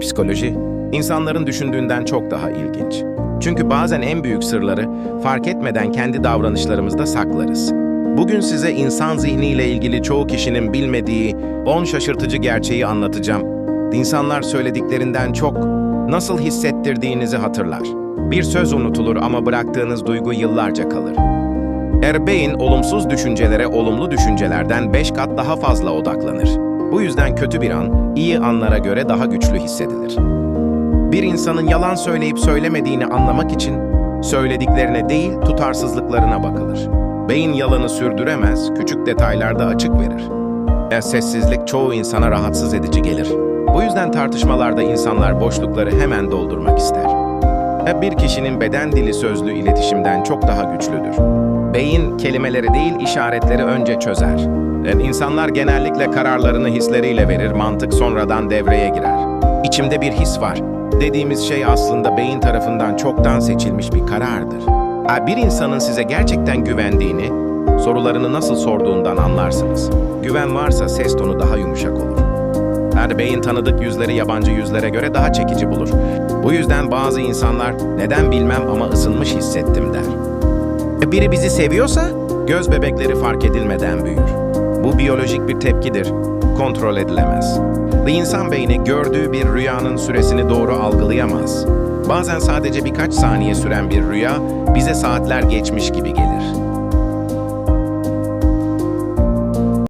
Psikoloji, insanların düşündüğünden çok daha ilginç. Çünkü bazen en büyük sırları fark etmeden kendi davranışlarımızda saklarız. Bugün size insan zihniyle ilgili çoğu kişinin bilmediği 10 şaşırtıcı gerçeği anlatacağım. İnsanlar söylediklerinden çok nasıl hissettirdiğinizi hatırlar. Bir söz unutulur ama bıraktığınız duygu yıllarca kalır. Erbeğin olumsuz düşüncelere olumlu düşüncelerden 5 kat daha fazla odaklanır. Bu yüzden kötü bir an, iyi anlara göre daha güçlü hissedilir. Bir insanın yalan söyleyip söylemediğini anlamak için söylediklerine değil tutarsızlıklarına bakılır. Beyin yalanı sürdüremez, küçük detaylarda açık verir. E, sessizlik çoğu insana rahatsız edici gelir. Bu yüzden tartışmalarda insanlar boşlukları hemen doldurmak ister. E, Bir kişinin beden dili sözlü iletişimden çok daha güçlüdür. Beyin kelimeleri değil işaretleri önce çözer. E, İnsanlar genellikle kararlarını hisleriyle verir, mantık sonradan devreye girer. İçimde bir his var. Dediğimiz şey aslında beyin tarafından çoktan seçilmiş bir karardır. Ha, Bir insanın size gerçekten güvendiğini, sorularını nasıl sorduğundan anlarsınız. Güven varsa ses tonu daha yumuşak olur. Yani beyin tanıdık yüzleri yabancı yüzlere göre daha çekici bulur. Bu yüzden bazı insanlar neden bilmem ama ısınmış hissettim der. E, Biri bizi seviyorsa göz bebekleri fark edilmeden büyür. Bu biyolojik bir tepkidir. Kontrol edilemez. İnsan beyni gördüğü bir rüyanın süresini doğru algılayamaz. Bazen sadece birkaç saniye süren bir rüya bize saatler geçmiş gibi gelir.